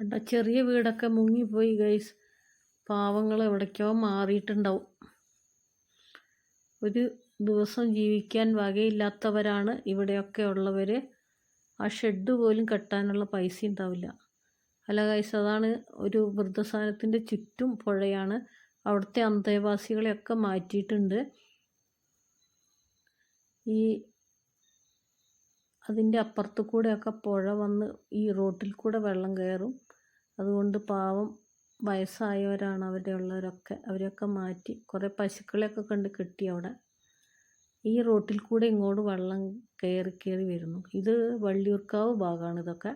കണ്ട? ചെറിയ വീടൊക്കെ മുങ്ങിപ്പോയി ഗൈസ് പാവങ്ങൾ എവിടേക്കോ മാറിയിട്ടുണ്ടാവും. ഒരു ദിവസം ജീവിക്കാൻ വകയില്ലാത്തവരാണ് ഇവിടെയൊക്കെ ഉള്ളവർ ആ ഷെഡ് പോലും കെട്ടാനുള്ള പൈസ ഉണ്ടാവില്ല. അല്ല ഗൈസ് അതാണ് ഒരു വൃദ്ധസാനത്തിന്റെ ചുറ്റും പുഴയാണ്. അവിടുത്തെ അന്തേവാസികളെയൊക്കെ മാറ്റിയിട്ടുണ്ട്. ഈ അതിന്റെ അപ്പുറത്ത് കൂടെയൊക്കെ പുഴ വന്ന് ഈ റോട്ടിൽ കൂടെ വെള്ളം കയറും. അതുകൊണ്ട് പാവം വയസ്സായവരാണ് അവിടെ ഉള്ളവരൊക്കെ. അവരെയൊക്കെ മാറ്റി കുറേ പശുക്കളെയൊക്കെ കണ്ട് കെട്ടി അവിടെ. ഈ റോട്ടിൽ കൂടെ ഇങ്ങോട്ട് വെള്ളം കയറി കയറി വരുന്നു. ഇത് വള്ളിയൂർക്കാവ് ഭാഗമാണ് ഇതൊക്കെ.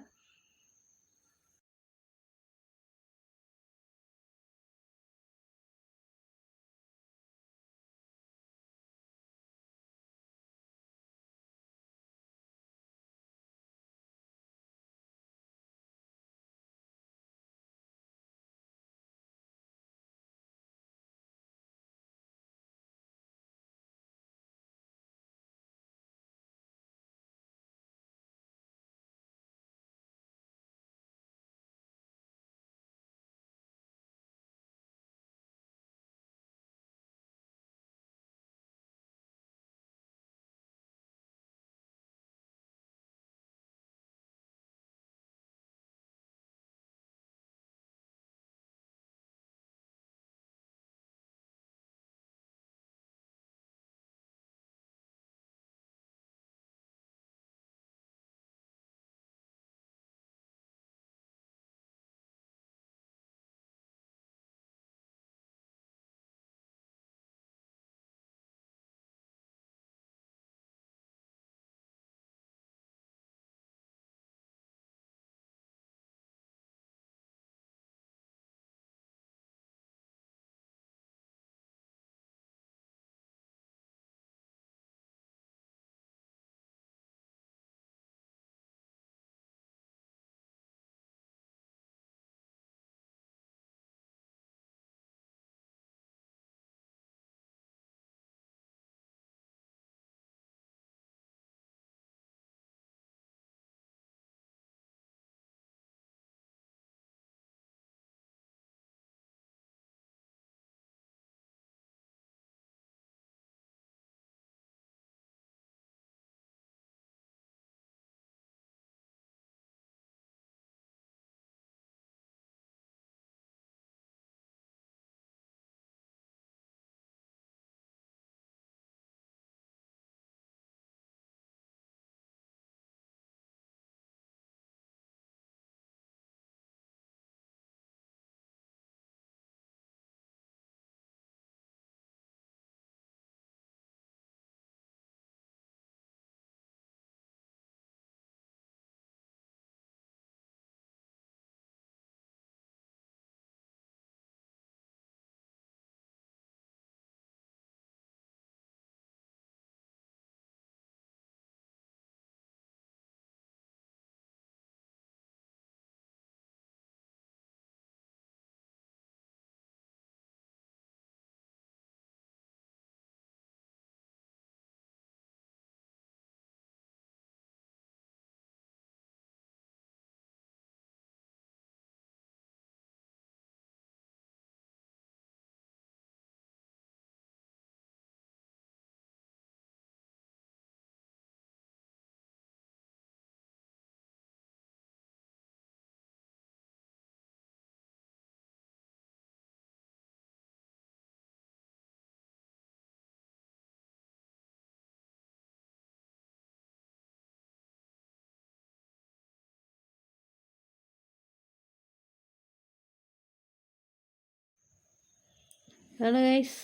ആണ് ഗൈസ്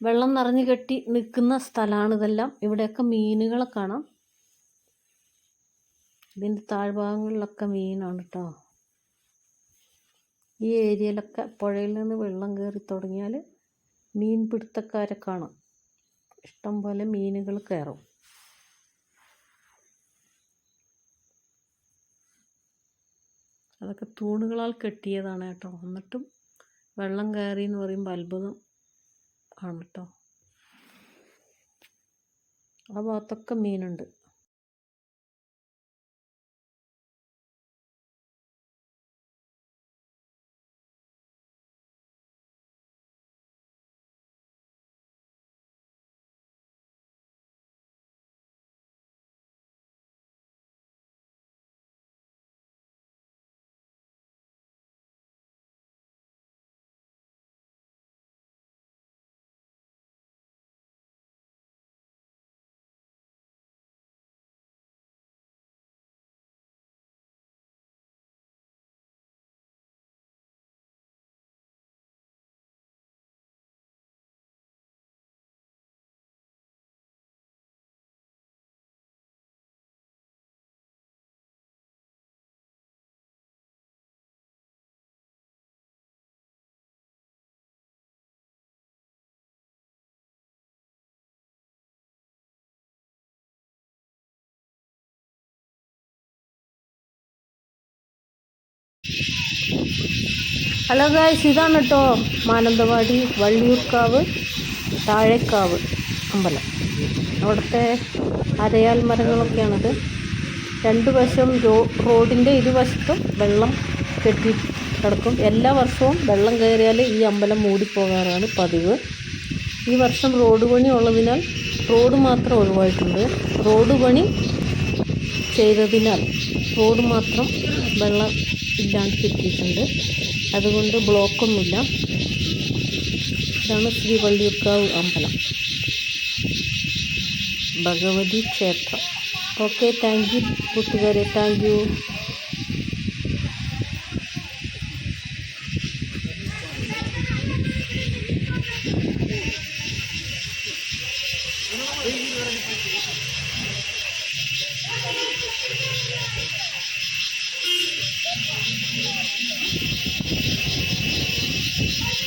വെള്ളം നിറഞ്ഞു കെട്ടി നിൽക്കുന്ന സ്ഥലമാണ് ഇതെല്ലാം. ഇവിടെയൊക്കെ മീനുകളെ കാണാം. ഇതിന്റെ താഴ്ഭാഗങ്ങളിലൊക്കെ മീനാണ് കേട്ടോ ഈ ഏരിയയിലൊക്കെ പുഴയിൽ നിന്ന് വെള്ളം കയറി തുടങ്ങിയാൽ മീൻ പിടുത്തക്കാരെ കാണാം. ഇഷ്ടം പോലെ മീനുകൾ കയറും. അതൊക്കെ തൂണുകളാൽ കെട്ടിയതാണ് കേട്ടോ. എന്നിട്ടും വെള്ളം കയറി എന്ന് പറയുമ്പോൾ അത്ഭുതം ആണ് കേട്ടോ ആ ഭാഗത്തൊക്കെ മീനുണ്ട്. ഹലോ ഗായ്സ് ഇതാണ് കേട്ടോ മാനന്തവാടി വള്ളിയൂർക്കാവ് താഴേക്കാവ് അമ്പലം. അവിടുത്തെ അരയാൽ മരങ്ങളൊക്കെയാണത്. രണ്ട് വശം റോ റോഡിന്റെ ഇരുവശത്തും വെള്ളം കെട്ടി കിടക്കും. എല്ലാ വർഷവും വെള്ളം കയറിയാൽ ഈ അമ്പലം മൂടിപ്പോകാറാണ് പതിവ്. ഈ വർഷം റോഡ് പണി ഉള്ളതിനാൽ റോഡ് മാത്രം ഒഴിവായിട്ടുണ്ട്. റോഡ് പണി ചെയ്തതിനാൽ റോഡ് മാത്രം വെള്ളം ഇല്ലാണ്ട് കിട്ടിയിട്ടുണ്ട്. അതുകൊണ്ട് ബ്ലോക്കൊന്നുമില്ല. ഇതാണ് ശ്രീ വള്ളിയൂർക്കാവ് അമ്പലം. ഭഗവതി ക്ഷേത്രം. ഓക്കെ താങ്ക് യു കൂട്ടുകാരെ താങ്ക് യു Thank you.